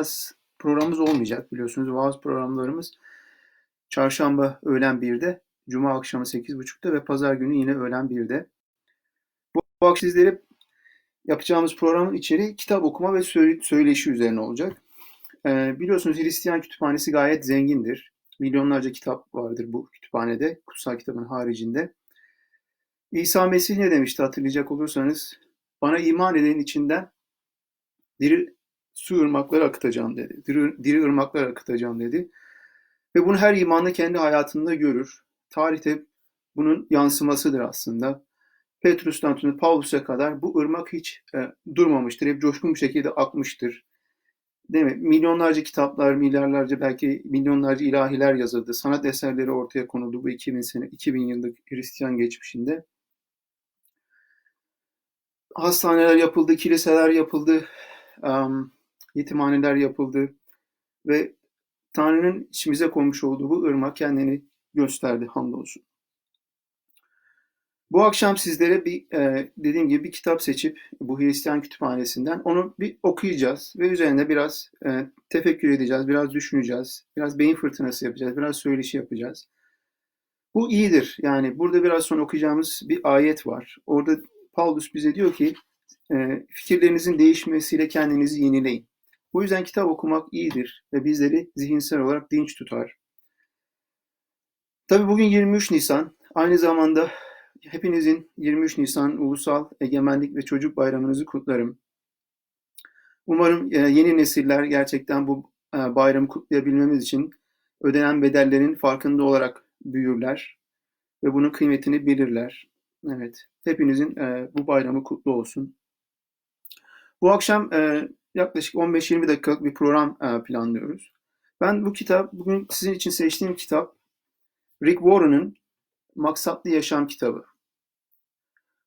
vaaz programımız olmayacak biliyorsunuz. Vaaz programlarımız çarşamba öğlen 1'de, cuma akşamı 8.30'da ve pazar günü yine öğlen 1'de. Bu, bu akşam sizlere yapacağımız programın içeriği kitap okuma ve söyleşi üzerine olacak. Ee, biliyorsunuz Hristiyan kütüphanesi gayet zengindir. Milyonlarca kitap vardır bu kütüphanede, kutsal kitabın haricinde. İsa Mesih ne demişti hatırlayacak olursanız? Bana iman edenin içinden diri su ırmakları akıtacağım dedi. Diri, diri ırmaklar akıtacağım dedi. Ve bunu her imanlı kendi hayatında görür. Tarihte bunun yansımasıdır aslında. Petrus'tan tutun Paulus'a kadar bu ırmak hiç e, durmamıştır. Hep coşkun bir şekilde akmıştır. Değil mi? Milyonlarca kitaplar, milyarlarca belki milyonlarca ilahiler yazıldı. Sanat eserleri ortaya konuldu bu 2000 sene, 2000 yıllık Hristiyan geçmişinde. Hastaneler yapıldı, kiliseler yapıldı, um, yetimhaneler yapıldı ve Tanrı'nın içimize koymuş olduğu bu ırmak kendini gösterdi hamdolsun. Bu akşam sizlere bir e, dediğim gibi bir kitap seçip bu Hristiyan kütüphanesinden onu bir okuyacağız ve üzerinde biraz e, tefekkür edeceğiz, biraz düşüneceğiz, biraz beyin fırtınası yapacağız, biraz söyleşi yapacağız. Bu iyidir. Yani burada biraz sonra okuyacağımız bir ayet var. Orada Paulus bize diyor ki e, fikirlerinizin değişmesiyle kendinizi yenileyin. Bu yüzden kitap okumak iyidir ve bizleri zihinsel olarak dinç tutar. Tabi bugün 23 Nisan. Aynı zamanda hepinizin 23 Nisan Ulusal Egemenlik ve Çocuk Bayramınızı kutlarım. Umarım e, yeni nesiller gerçekten bu e, bayramı kutlayabilmemiz için ödenen bedellerin farkında olarak büyürler ve bunun kıymetini bilirler. Evet, hepinizin e, bu bayramı kutlu olsun. Bu akşam yaklaşık 15-20 dakikalık bir program planlıyoruz. Ben bu kitap, bugün sizin için seçtiğim kitap Rick Warren'ın Maksatlı Yaşam kitabı.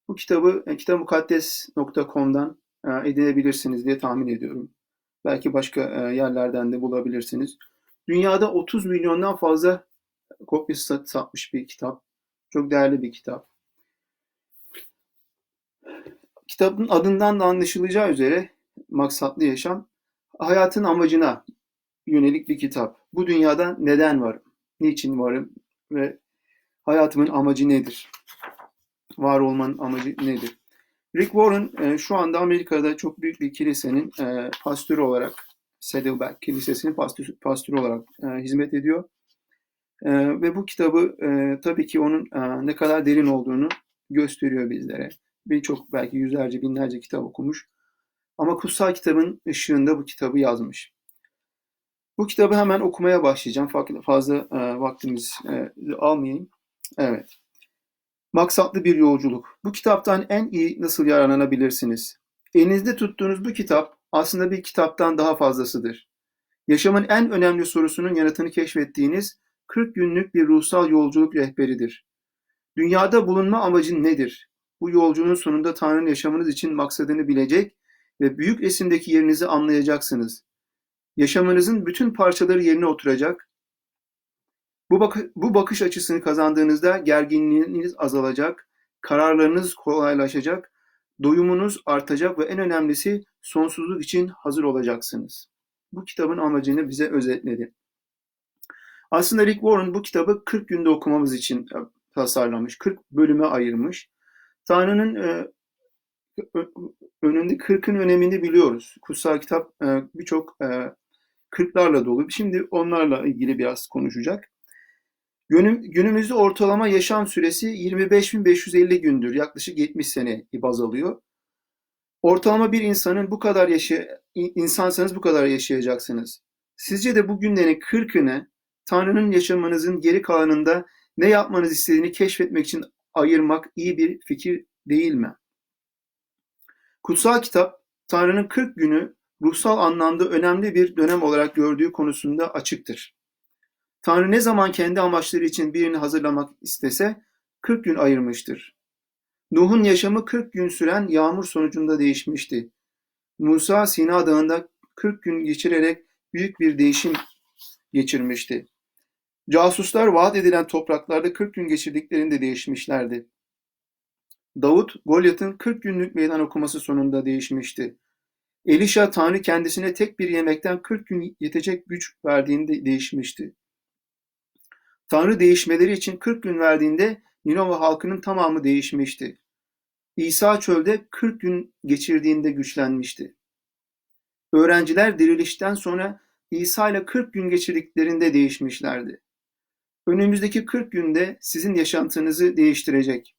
Bu kitabı e, kitabımukaddes.com'dan e, edinebilirsiniz diye tahmin ediyorum. Belki başka e, yerlerden de bulabilirsiniz. Dünyada 30 milyondan fazla kopyası satmış bir kitap. Çok değerli bir kitap. Kitabın adından da anlaşılacağı üzere maksatlı yaşam hayatın amacına yönelik bir kitap. Bu dünyada neden varım? Niçin varım? Ve hayatımın amacı nedir? var olmanın amacı nedir? Rick Warren e, şu anda Amerika'da çok büyük bir kilisenin e, pastörü olarak Saddleback Kilisesi'nin pastörü, olarak e, hizmet ediyor. Ve bu kitabı tabii ki onun ne kadar derin olduğunu gösteriyor bizlere. Birçok belki yüzlerce binlerce kitap okumuş. Ama kutsal kitabın ışığında bu kitabı yazmış. Bu kitabı hemen okumaya başlayacağım. Fazla e, vaktimiz e, almayayım. Evet. Maksatlı bir yolculuk. Bu kitaptan en iyi nasıl yararlanabilirsiniz? Elinizde tuttuğunuz bu kitap aslında bir kitaptan daha fazlasıdır. Yaşamın en önemli sorusunun yanıtını keşfettiğiniz 40 günlük bir ruhsal yolculuk rehberidir. Dünyada bulunma amacın nedir? Bu yolculuğun sonunda Tanrı'nın yaşamınız için maksadını bilecek ve büyük resimdeki yerinizi anlayacaksınız. Yaşamınızın bütün parçaları yerine oturacak bu, bak bu bakış açısını kazandığınızda gerginliğiniz azalacak, kararlarınız kolaylaşacak, doyumunuz artacak ve en önemlisi sonsuzluk için hazır olacaksınız. Bu kitabın amacını bize özetledi. Aslında Rick Warren bu kitabı 40 günde okumamız için e, tasarlamış. 40 bölüme ayırmış. Tanrı'nın e, önünde 40'ın önemini biliyoruz. Kutsal kitap e, birçok e, 40'larla dolu. Şimdi onlarla ilgili biraz konuşacak. Günüm, günümüzde ortalama yaşam süresi 25.550 gündür. Yaklaşık 70 sene baz alıyor. Ortalama bir insanın bu kadar yaşa insansanız bu kadar yaşayacaksınız. Sizce de bu günlerin 40'ını Tanrı'nın yaşamanızın geri kalanında ne yapmanız istediğini keşfetmek için ayırmak iyi bir fikir değil mi? Kutsal kitap Tanrı'nın 40 günü ruhsal anlamda önemli bir dönem olarak gördüğü konusunda açıktır. Tanrı ne zaman kendi amaçları için birini hazırlamak istese 40 gün ayırmıştır. Nuh'un yaşamı 40 gün süren yağmur sonucunda değişmişti. Musa Sina Dağı'nda 40 gün geçirerek büyük bir değişim geçirmişti. Casuslar vaat edilen topraklarda 40 gün geçirdiklerinde değişmişlerdi. Davut, Golyat'ın 40 günlük meydan okuması sonunda değişmişti. Elişa Tanrı kendisine tek bir yemekten 40 gün yetecek güç verdiğinde değişmişti. Tanrı değişmeleri için 40 gün verdiğinde Ninova halkının tamamı değişmişti. İsa çölde 40 gün geçirdiğinde güçlenmişti. Öğrenciler dirilişten sonra İsa ile 40 gün geçirdiklerinde değişmişlerdi. Önümüzdeki 40 günde sizin yaşantınızı değiştirecek.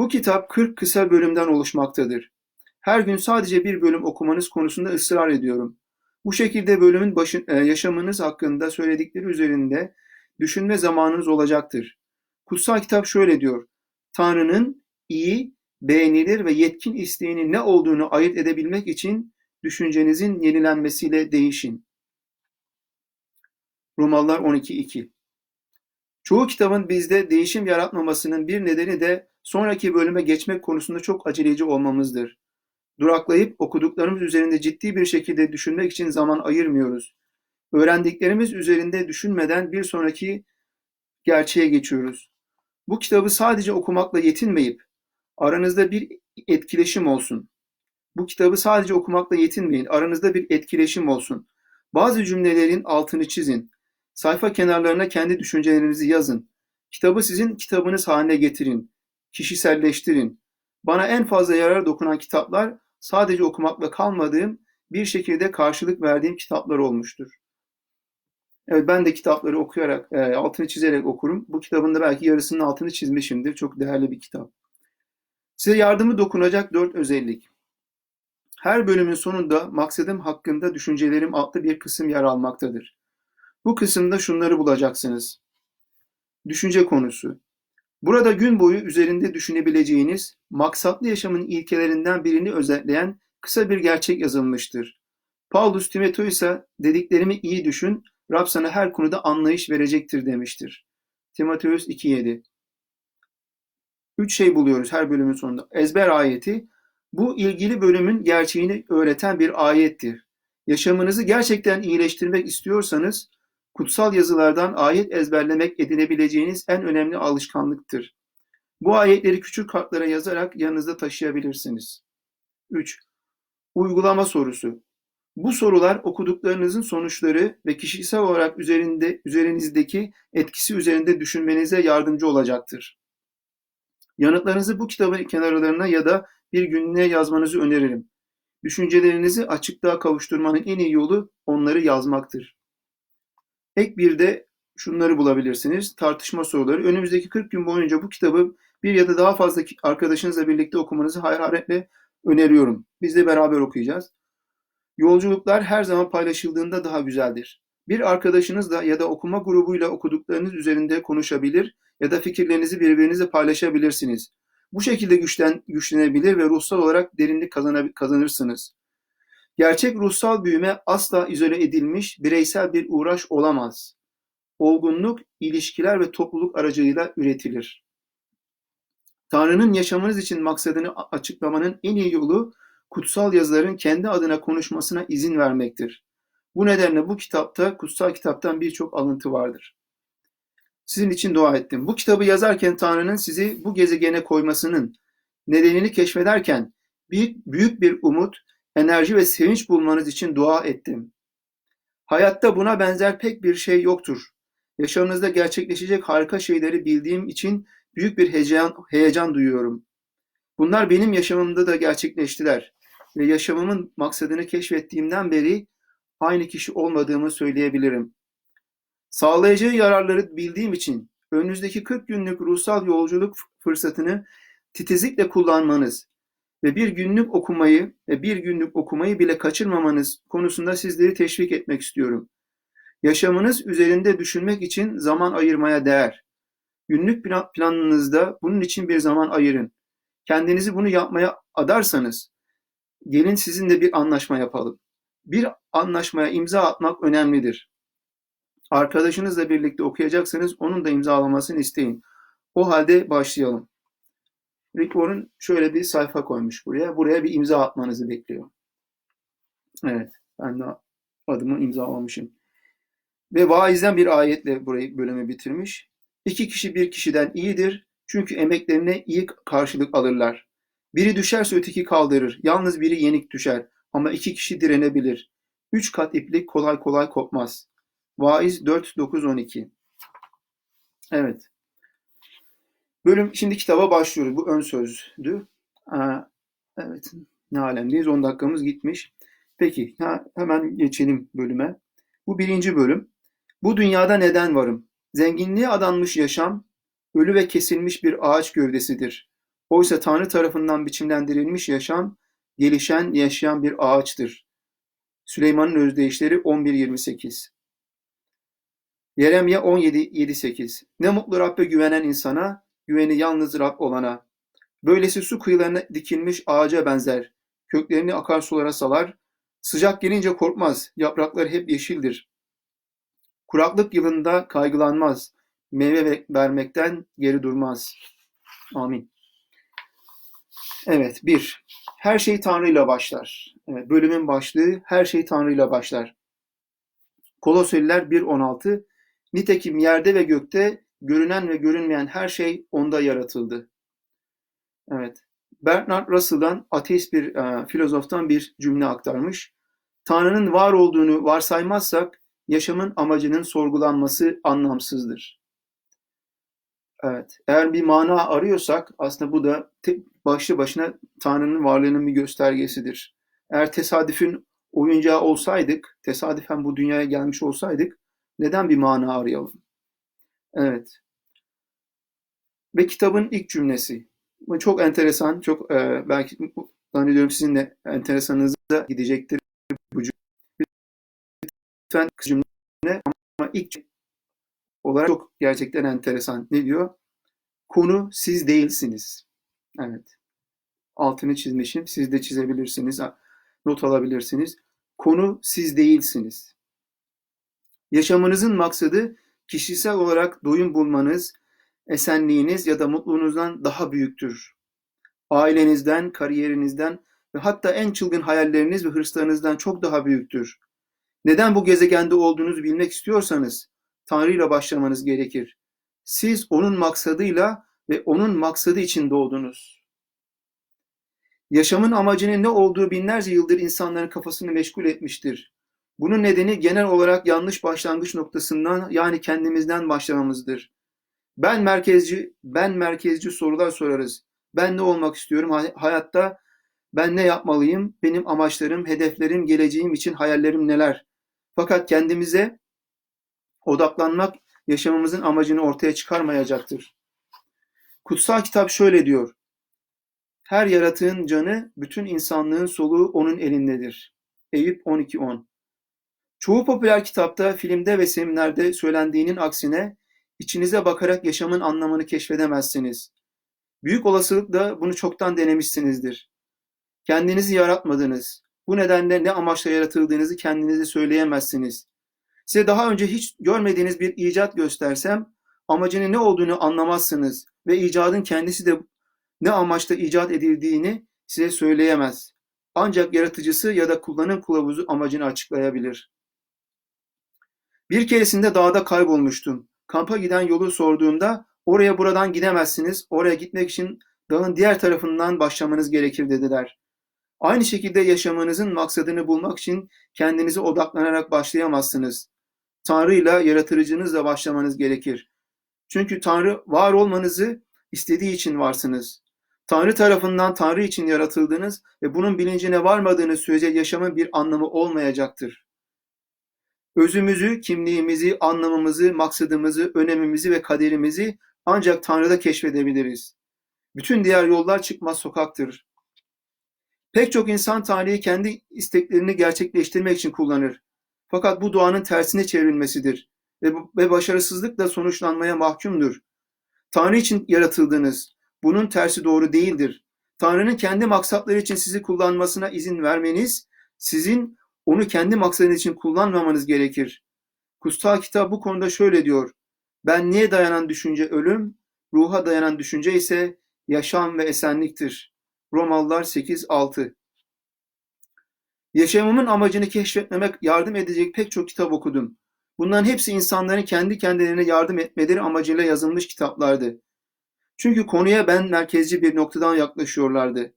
Bu kitap 40 kısa bölümden oluşmaktadır. Her gün sadece bir bölüm okumanız konusunda ısrar ediyorum. Bu şekilde bölümün başı, e, yaşamınız hakkında söyledikleri üzerinde düşünme zamanınız olacaktır. Kutsal kitap şöyle diyor. Tanrı'nın iyi, beğenilir ve yetkin isteğinin ne olduğunu ayırt edebilmek için düşüncenizin yenilenmesiyle değişin. Romalılar 12.2 Çoğu kitabın bizde değişim yaratmamasının bir nedeni de sonraki bölüme geçmek konusunda çok aceleci olmamızdır. Duraklayıp okuduklarımız üzerinde ciddi bir şekilde düşünmek için zaman ayırmıyoruz. Öğrendiklerimiz üzerinde düşünmeden bir sonraki gerçeğe geçiyoruz. Bu kitabı sadece okumakla yetinmeyip aranızda bir etkileşim olsun. Bu kitabı sadece okumakla yetinmeyin. Aranızda bir etkileşim olsun. Bazı cümlelerin altını çizin. Sayfa kenarlarına kendi düşüncelerinizi yazın. Kitabı sizin kitabınız haline getirin. Kişiselleştirin. Bana en fazla yarar dokunan kitaplar sadece okumakla kalmadığım, bir şekilde karşılık verdiğim kitaplar olmuştur. Evet ben de kitapları okuyarak, e, altını çizerek okurum. Bu kitabın da belki yarısının altını çizmişimdir. Çok değerli bir kitap. Size yardımı dokunacak dört özellik. Her bölümün sonunda maksadım hakkında düşüncelerim adlı bir kısım yer almaktadır. Bu kısımda şunları bulacaksınız. Düşünce konusu. Burada gün boyu üzerinde düşünebileceğiniz, maksatlı yaşamın ilkelerinden birini özetleyen kısa bir gerçek yazılmıştır. Paulus Timoteus'a dediklerimi iyi düşün, Rab sana her konuda anlayış verecektir demiştir. Timoteus 2.7 Üç şey buluyoruz her bölümün sonunda. Ezber ayeti, bu ilgili bölümün gerçeğini öğreten bir ayettir. Yaşamınızı gerçekten iyileştirmek istiyorsanız kutsal yazılardan ayet ezberlemek edinebileceğiniz en önemli alışkanlıktır. Bu ayetleri küçük kartlara yazarak yanınızda taşıyabilirsiniz. 3. Uygulama sorusu. Bu sorular okuduklarınızın sonuçları ve kişisel olarak üzerinde üzerinizdeki etkisi üzerinde düşünmenize yardımcı olacaktır. Yanıtlarınızı bu kitabın kenarlarına ya da bir günlüğe yazmanızı öneririm. Düşüncelerinizi açıklığa kavuşturmanın en iyi yolu onları yazmaktır. Ek bir de şunları bulabilirsiniz. Tartışma soruları. Önümüzdeki 40 gün boyunca bu kitabı bir ya da daha fazla arkadaşınızla birlikte okumanızı hararetle öneriyorum. Biz de beraber okuyacağız. Yolculuklar her zaman paylaşıldığında daha güzeldir. Bir arkadaşınızla ya da okuma grubuyla okuduklarınız üzerinde konuşabilir ya da fikirlerinizi birbirinizle paylaşabilirsiniz. Bu şekilde güçlen, güçlenebilir ve ruhsal olarak derinlik kazanırsınız. Gerçek ruhsal büyüme asla izole edilmiş bireysel bir uğraş olamaz. Olgunluk, ilişkiler ve topluluk aracılığıyla üretilir. Tanrı'nın yaşamınız için maksadını açıklamanın en iyi yolu kutsal yazıların kendi adına konuşmasına izin vermektir. Bu nedenle bu kitapta kutsal kitaptan birçok alıntı vardır. Sizin için dua ettim. Bu kitabı yazarken Tanrı'nın sizi bu gezegene koymasının nedenini keşfederken büyük, büyük bir umut, enerji ve sevinç bulmanız için dua ettim. Hayatta buna benzer pek bir şey yoktur. Yaşamınızda gerçekleşecek harika şeyleri bildiğim için büyük bir heyecan, heyecan duyuyorum. Bunlar benim yaşamımda da gerçekleştiler ve yaşamımın maksadını keşfettiğimden beri aynı kişi olmadığımı söyleyebilirim. Sağlayacağı yararları bildiğim için önünüzdeki 40 günlük ruhsal yolculuk fırsatını titizlikle kullanmanız ve bir günlük okumayı ve bir günlük okumayı bile kaçırmamanız konusunda sizleri teşvik etmek istiyorum. Yaşamınız üzerinde düşünmek için zaman ayırmaya değer. Günlük planınızda bunun için bir zaman ayırın. Kendinizi bunu yapmaya adarsanız gelin sizinle bir anlaşma yapalım. Bir anlaşmaya imza atmak önemlidir. Arkadaşınızla birlikte okuyacaksanız onun da imzalamasını isteyin. O halde başlayalım. Rick Warren şöyle bir sayfa koymuş buraya. Buraya bir imza atmanızı bekliyor. Evet, ben de adımı imzalamışım. Ve vaizden bir ayetle burayı bölümü bitirmiş. İki kişi bir kişiden iyidir. Çünkü emeklerine iyi karşılık alırlar. Biri düşerse öteki kaldırır. Yalnız biri yenik düşer. ama iki kişi direnebilir. Üç kat iplik kolay kolay kopmaz. Vaiz 4, 9, 12. Evet. Bölüm şimdi kitaba başlıyoruz. Bu ön sözdü. Aa, evet. Ne alemdeyiz? 10 dakikamız gitmiş. Peki ha, hemen geçelim bölüme. Bu birinci bölüm. Bu dünyada neden varım? Zenginliğe adanmış yaşam, ölü ve kesilmiş bir ağaç gövdesidir. Oysa Tanrı tarafından biçimlendirilmiş yaşam, gelişen, yaşayan bir ağaçtır. Süleyman'ın özdeyişleri 11.28 Yeremye 17.7-8 Ne mutlu Rabbe güvenen insana, güveni yalnız Rab olana. Böylesi su kıyılarına dikilmiş ağaca benzer. Köklerini akarsulara salar. Sıcak gelince korkmaz, yaprakları hep yeşildir. Kuraklık yılında kaygılanmaz, meyve vermekten geri durmaz. Amin. Evet, bir. Her şey Tanrı ile başlar. Evet, bölümün başlığı her şey Tanrı ile başlar. Koloseliler 1.16 Nitekim yerde ve gökte görünen ve görünmeyen her şey onda yaratıldı. Evet. Bernard Russell'dan ateist bir e, filozoftan bir cümle aktarmış. Tanrı'nın var olduğunu varsaymazsak yaşamın amacının sorgulanması anlamsızdır. Evet. Eğer bir mana arıyorsak aslında bu da başlı başına Tanrı'nın varlığının bir göstergesidir. Eğer tesadüfün oyuncağı olsaydık, tesadüfen bu dünyaya gelmiş olsaydık neden bir mana arayalım? Evet. Ve kitabın ilk cümlesi. Bu çok enteresan, çok e, belki zannediyorum sizin de enteresanınıza gidecektir bu cümle. Lütfen cümle ama ilk olarak çok gerçekten enteresan. Ne diyor? Konu siz değilsiniz. Evet. Altını çizmişim. Siz de çizebilirsiniz. Not alabilirsiniz. Konu siz değilsiniz. Yaşamınızın maksadı kişisel olarak doyum bulmanız, esenliğiniz ya da mutluluğunuzdan daha büyüktür. Ailenizden, kariyerinizden ve hatta en çılgın hayalleriniz ve hırslarınızdan çok daha büyüktür. Neden bu gezegende olduğunuzu bilmek istiyorsanız Tanrı ile başlamanız gerekir. Siz onun maksadıyla ve onun maksadı için doğdunuz. Yaşamın amacının ne olduğu binlerce yıldır insanların kafasını meşgul etmiştir. Bunun nedeni genel olarak yanlış başlangıç noktasından yani kendimizden başlamamızdır. Ben merkezci, ben merkezci sorular sorarız. Ben ne olmak istiyorum hayatta? Ben ne yapmalıyım? Benim amaçlarım, hedeflerim, geleceğim için hayallerim neler? Fakat kendimize odaklanmak yaşamımızın amacını ortaya çıkarmayacaktır. Kutsal kitap şöyle diyor. Her yaratığın canı, bütün insanlığın soluğu onun elindedir. Eyüp 12.10 Çoğu popüler kitapta, filmde ve seminerde söylendiğinin aksine içinize bakarak yaşamın anlamını keşfedemezsiniz. Büyük olasılıkla bunu çoktan denemişsinizdir. Kendinizi yaratmadınız. Bu nedenle ne amaçla yaratıldığınızı kendinize söyleyemezsiniz. Size daha önce hiç görmediğiniz bir icat göstersem amacının ne olduğunu anlamazsınız ve icadın kendisi de ne amaçla icat edildiğini size söyleyemez. Ancak yaratıcısı ya da kullanım kılavuzu amacını açıklayabilir. Bir keresinde dağda kaybolmuştum. Kampa giden yolu sorduğumda oraya buradan gidemezsiniz, oraya gitmek için dağın diğer tarafından başlamanız gerekir dediler. Aynı şekilde yaşamanızın maksadını bulmak için kendinize odaklanarak başlayamazsınız. Tanrı'yla, yaratıcınızla başlamanız gerekir. Çünkü Tanrı var olmanızı istediği için varsınız. Tanrı tarafından Tanrı için yaratıldınız ve bunun bilincine varmadığınız sürece yaşamın bir anlamı olmayacaktır. Özümüzü, kimliğimizi, anlamımızı, maksadımızı, önemimizi ve kaderimizi ancak Tanrı'da keşfedebiliriz. Bütün diğer yollar çıkmaz sokaktır. Pek çok insan Tanrı'yı kendi isteklerini gerçekleştirmek için kullanır. Fakat bu duanın tersine çevrilmesidir ve, ve başarısızlıkla sonuçlanmaya mahkumdur. Tanrı için yaratıldınız. Bunun tersi doğru değildir. Tanrı'nın kendi maksatları için sizi kullanmasına izin vermeniz, sizin onu kendi maksadınız için kullanmamanız gerekir. Kutsal kitap bu konuda şöyle diyor. Ben niye dayanan düşünce ölüm, ruha dayanan düşünce ise yaşam ve esenliktir. Romalılar 8.6 Yaşamımın amacını keşfetmemek yardım edecek pek çok kitap okudum. Bunların hepsi insanların kendi kendilerine yardım etmeleri amacıyla yazılmış kitaplardı. Çünkü konuya ben merkezci bir noktadan yaklaşıyorlardı.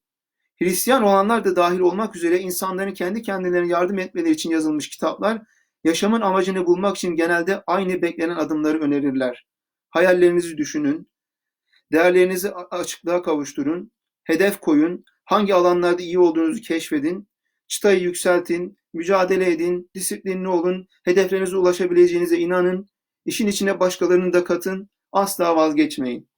Hristiyan olanlar da dahil olmak üzere insanların kendi kendilerine yardım etmeleri için yazılmış kitaplar, yaşamın amacını bulmak için genelde aynı beklenen adımları önerirler. Hayallerinizi düşünün, değerlerinizi açıklığa kavuşturun, hedef koyun, hangi alanlarda iyi olduğunuzu keşfedin, çıtayı yükseltin, mücadele edin, disiplinli olun, hedeflerinize ulaşabileceğinize inanın, işin içine başkalarını da katın, asla vazgeçmeyin.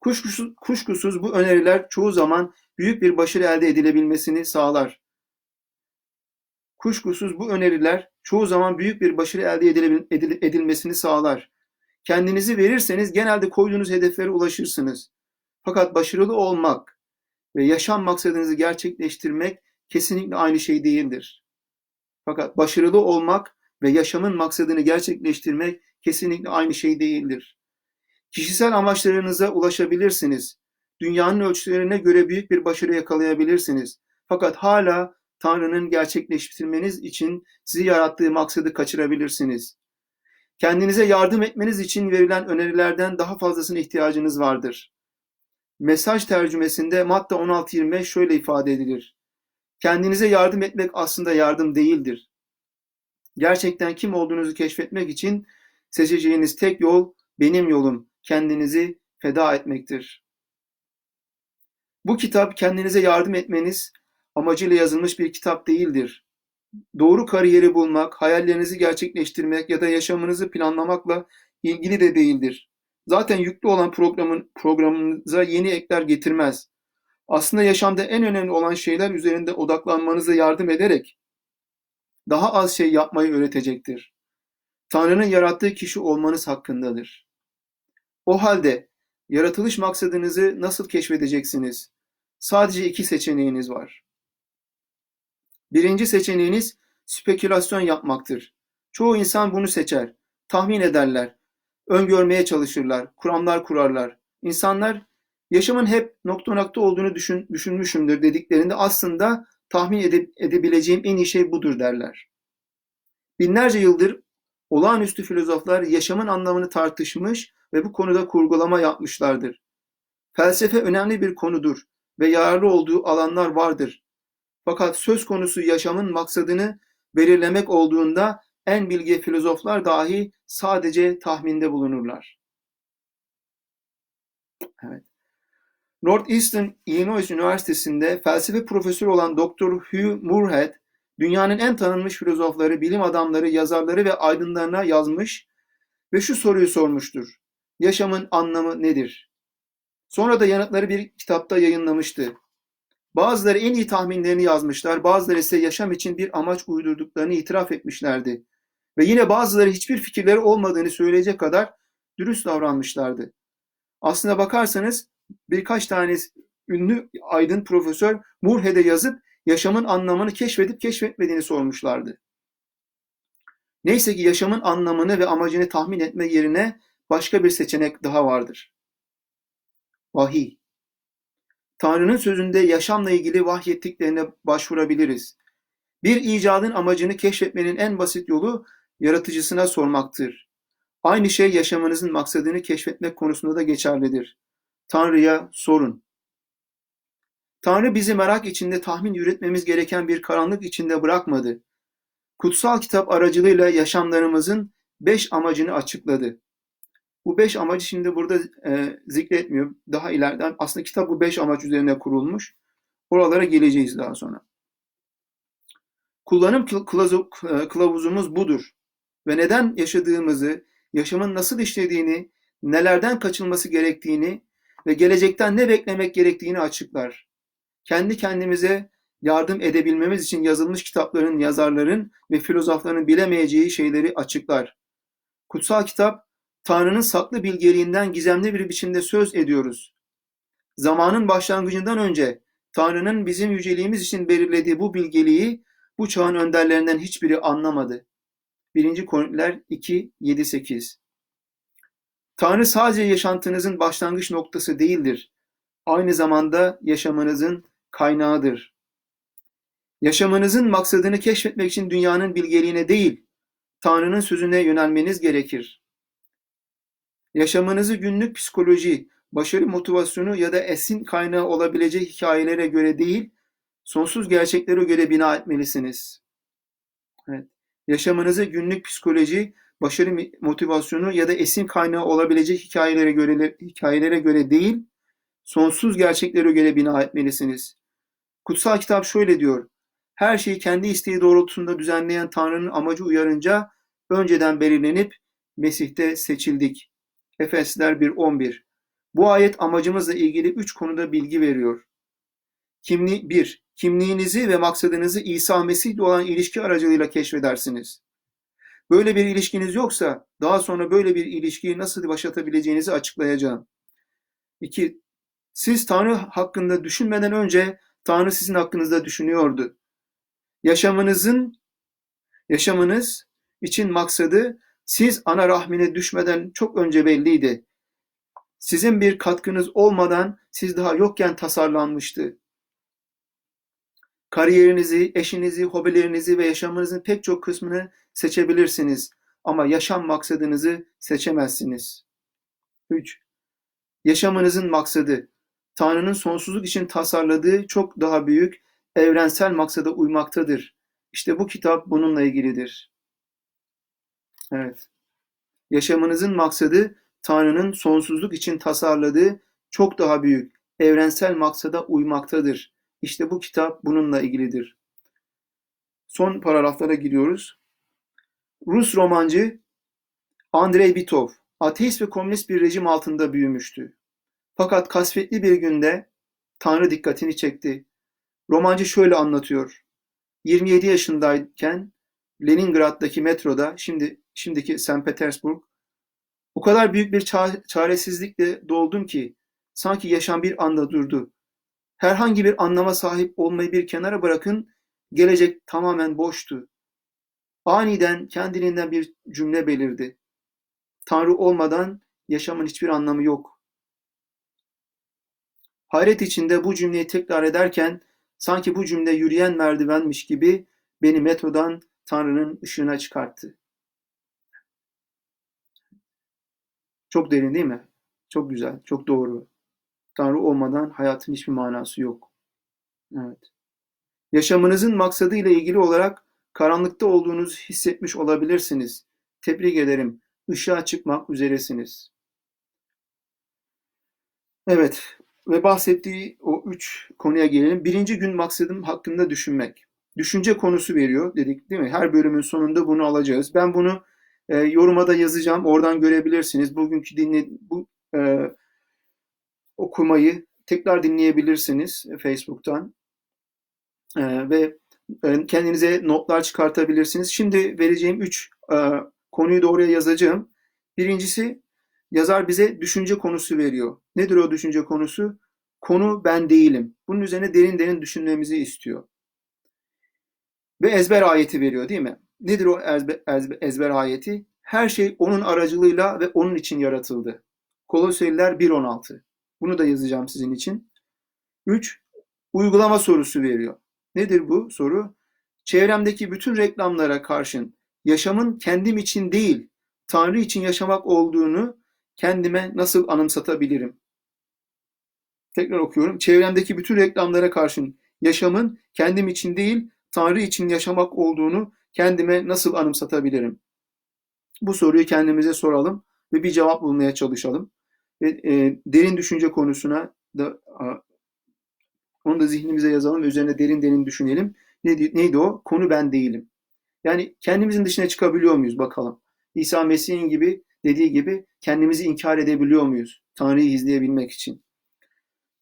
Kuşkusuz, kuşkusuz bu öneriler çoğu zaman büyük bir başarı elde edilebilmesini sağlar. Kuşkusuz bu öneriler çoğu zaman büyük bir başarı elde edilmesini sağlar. Kendinizi verirseniz genelde koyduğunuz hedeflere ulaşırsınız. Fakat başarılı olmak ve yaşam maksadınızı gerçekleştirmek kesinlikle aynı şey değildir. Fakat başarılı olmak ve yaşamın maksadını gerçekleştirmek kesinlikle aynı şey değildir. Kişisel amaçlarınıza ulaşabilirsiniz. Dünyanın ölçülerine göre büyük bir başarı yakalayabilirsiniz. Fakat hala Tanrı'nın gerçekleştirmeniz için sizi yarattığı maksadı kaçırabilirsiniz. Kendinize yardım etmeniz için verilen önerilerden daha fazlasına ihtiyacınız vardır. Mesaj tercümesinde Matta 16.25 şöyle ifade edilir. Kendinize yardım etmek aslında yardım değildir. Gerçekten kim olduğunuzu keşfetmek için seçeceğiniz tek yol benim yolum, kendinizi feda etmektir. Bu kitap kendinize yardım etmeniz amacıyla yazılmış bir kitap değildir. Doğru kariyeri bulmak, hayallerinizi gerçekleştirmek ya da yaşamınızı planlamakla ilgili de değildir. Zaten yüklü olan programın programınıza yeni ekler getirmez. Aslında yaşamda en önemli olan şeyler üzerinde odaklanmanıza yardım ederek daha az şey yapmayı öğretecektir. Tanrı'nın yarattığı kişi olmanız hakkındadır. O halde yaratılış maksadınızı nasıl keşfedeceksiniz? Sadece iki seçeneğiniz var. Birinci seçeneğiniz spekülasyon yapmaktır. Çoğu insan bunu seçer. Tahmin ederler. Öngörmeye çalışırlar. Kuramlar kurarlar. İnsanlar yaşamın hep nokta nokta olduğunu düşün, düşünmüşümdür dediklerinde aslında tahmin ede, edebileceğim en iyi şey budur derler. Binlerce yıldır olağanüstü filozoflar yaşamın anlamını tartışmış ve bu konuda kurgulama yapmışlardır. Felsefe önemli bir konudur ve yararlı olduğu alanlar vardır. Fakat söz konusu yaşamın maksadını belirlemek olduğunda en bilge filozoflar dahi sadece tahminde bulunurlar. Evet. Northeastern Illinois Üniversitesi'nde felsefe profesörü olan Dr. Hugh Moorhead, dünyanın en tanınmış filozofları, bilim adamları, yazarları ve aydınlarına yazmış ve şu soruyu sormuştur. Yaşamın anlamı nedir? Sonra da yanıtları bir kitapta yayınlamıştı. Bazıları en iyi tahminlerini yazmışlar, bazıları ise yaşam için bir amaç uydurduklarını itiraf etmişlerdi. Ve yine bazıları hiçbir fikirleri olmadığını söyleyecek kadar dürüst davranmışlardı. Aslına bakarsanız birkaç tane ünlü aydın profesör Murhe'de yazıp yaşamın anlamını keşfedip keşfetmediğini sormuşlardı. Neyse ki yaşamın anlamını ve amacını tahmin etme yerine başka bir seçenek daha vardır. Vahiy. Tanrı'nın sözünde yaşamla ilgili vahyettiklerine başvurabiliriz. Bir icadın amacını keşfetmenin en basit yolu yaratıcısına sormaktır. Aynı şey yaşamanızın maksadını keşfetmek konusunda da geçerlidir. Tanrı'ya sorun. Tanrı bizi merak içinde tahmin üretmemiz gereken bir karanlık içinde bırakmadı. Kutsal kitap aracılığıyla yaşamlarımızın beş amacını açıkladı. Bu beş amacı şimdi burada e, zikretmiyor. Daha ileriden aslında kitap bu beş amaç üzerine kurulmuş. Oralara geleceğiz daha sonra. Kullanım kılavuzumuz budur. Ve neden yaşadığımızı, yaşamın nasıl işlediğini, nelerden kaçılması gerektiğini ve gelecekten ne beklemek gerektiğini açıklar. Kendi kendimize yardım edebilmemiz için yazılmış kitapların, yazarların ve filozofların bilemeyeceği şeyleri açıklar. Kutsal kitap, Tanrı'nın saklı bilgeliğinden gizemli bir biçimde söz ediyoruz. Zamanın başlangıcından önce Tanrı'nın bizim yüceliğimiz için belirlediği bu bilgeliği bu çağın önderlerinden hiçbiri anlamadı. 1. Korintiler 2, 7, 8 Tanrı sadece yaşantınızın başlangıç noktası değildir. Aynı zamanda yaşamanızın kaynağıdır. Yaşamanızın maksadını keşfetmek için dünyanın bilgeliğine değil, Tanrı'nın sözüne yönelmeniz gerekir. Yaşamanızı günlük psikoloji, başarı motivasyonu ya da esin kaynağı olabilecek hikayelere göre değil, sonsuz gerçeklere göre bina etmelisiniz. Evet. Yaşamınızı günlük psikoloji, başarı motivasyonu ya da esin kaynağı olabilecek hikayelere göre hikayelere göre değil, sonsuz gerçeklere göre bina etmelisiniz. Kutsal kitap şöyle diyor. Her şeyi kendi isteği doğrultusunda düzenleyen Tanrı'nın amacı uyarınca önceden belirlenip Mesih'te seçildik. Efesler 1.11 Bu ayet amacımızla ilgili üç konuda bilgi veriyor. Kimli, bir, kimliğinizi ve maksadınızı İsa Mesih'le olan ilişki aracılığıyla keşfedersiniz. Böyle bir ilişkiniz yoksa daha sonra böyle bir ilişkiyi nasıl başlatabileceğinizi açıklayacağım. 2. Siz Tanrı hakkında düşünmeden önce Tanrı sizin hakkınızda düşünüyordu. Yaşamınızın yaşamınız için maksadı siz ana rahmine düşmeden çok önce belliydi. Sizin bir katkınız olmadan siz daha yokken tasarlanmıştı. Kariyerinizi, eşinizi, hobilerinizi ve yaşamınızın pek çok kısmını seçebilirsiniz ama yaşam maksadınızı seçemezsiniz. 3. Yaşamınızın maksadı Tanrı'nın sonsuzluk için tasarladığı çok daha büyük evrensel maksada uymaktadır. İşte bu kitap bununla ilgilidir. Evet. Yaşamınızın maksadı Tanrı'nın sonsuzluk için tasarladığı çok daha büyük evrensel maksada uymaktadır. İşte bu kitap bununla ilgilidir. Son paragraflara giriyoruz. Rus romancı Andrei Bitov, ateist ve komünist bir rejim altında büyümüştü. Fakat kasvetli bir günde Tanrı dikkatini çekti. Romancı şöyle anlatıyor. 27 yaşındayken Leningrad'daki metroda, şimdi şimdiki St. Petersburg, o kadar büyük bir çaresizlikle doldum ki sanki yaşam bir anda durdu. Herhangi bir anlama sahip olmayı bir kenara bırakın, gelecek tamamen boştu. Aniden kendiliğinden bir cümle belirdi. Tanrı olmadan yaşamın hiçbir anlamı yok. Hayret içinde bu cümleyi tekrar ederken sanki bu cümle yürüyen merdivenmiş gibi beni metrodan Tanrı'nın ışığına çıkarttı. Çok derin değil mi? Çok güzel, çok doğru. Tanrı olmadan hayatın hiçbir manası yok. Evet. Yaşamınızın maksadı ile ilgili olarak karanlıkta olduğunuzu hissetmiş olabilirsiniz. Tebrik ederim. Işığa çıkmak üzeresiniz. Evet, ve bahsettiği o üç konuya gelelim. Birinci gün maksadım hakkında düşünmek. Düşünce konusu veriyor dedik değil mi? Her bölümün sonunda bunu alacağız. Ben bunu e, yoruma da yazacağım. Oradan görebilirsiniz. Bugünkü dinle bu e, okumayı tekrar dinleyebilirsiniz Facebook'tan. E, ve e, kendinize notlar çıkartabilirsiniz. Şimdi vereceğim üç e, konuyu da oraya yazacağım. Birincisi yazar bize düşünce konusu veriyor. Nedir o düşünce konusu? Konu ben değilim. Bunun üzerine derin derin düşünmemizi istiyor. Ve ezber ayeti veriyor değil mi? Nedir o ezber, ezber, ayeti? Her şey onun aracılığıyla ve onun için yaratıldı. Koloseliler 1.16. Bunu da yazacağım sizin için. 3. Uygulama sorusu veriyor. Nedir bu soru? Çevremdeki bütün reklamlara karşın yaşamın kendim için değil, Tanrı için yaşamak olduğunu kendime nasıl anımsatabilirim? Tekrar okuyorum. Çevremdeki bütün reklamlara karşın yaşamın kendim için değil, Tanrı için yaşamak olduğunu kendime nasıl anımsatabilirim? Bu soruyu kendimize soralım ve bir cevap bulmaya çalışalım. Ve e, derin düşünce konusuna da a, onu da zihnimize yazalım ve üzerine derin derin düşünelim. Neydi, neydi o? Konu ben değilim. Yani kendimizin dışına çıkabiliyor muyuz bakalım. İsa Mesih'in gibi dediği gibi kendimizi inkar edebiliyor muyuz? Tanrı'yı izleyebilmek için.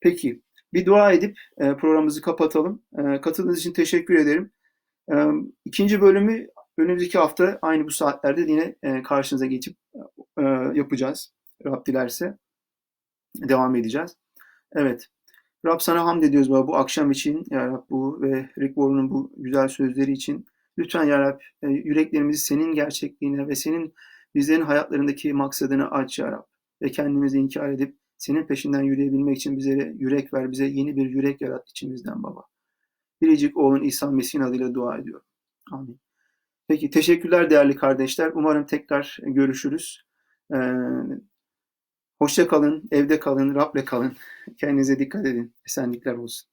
Peki bir dua edip e, programımızı kapatalım. E, katıldığınız için teşekkür ederim. İkinci bölümü önümüzdeki hafta aynı bu saatlerde yine e, karşınıza geçip e, yapacağız. Rab dilerse devam edeceğiz. Evet. Rab sana hamd ediyoruz baba bu akşam için ya Rab bu ve Rick Warren'ın bu güzel sözleri için. Lütfen ya Rab e, yüreklerimizi senin gerçekliğine ve senin bizlerin hayatlarındaki maksadını aç ya Rab. Ve kendimizi inkar edip senin peşinden yürüyebilmek için bize yürek ver, bize yeni bir yürek yarat içimizden baba. Biricik oğlun İsa Mesih'in adıyla dua ediyorum. Amin. Peki teşekkürler değerli kardeşler. Umarım tekrar görüşürüz. Ee, Hoşça kalın, evde kalın, Rab'le kalın. Kendinize dikkat edin. Esenlikler olsun.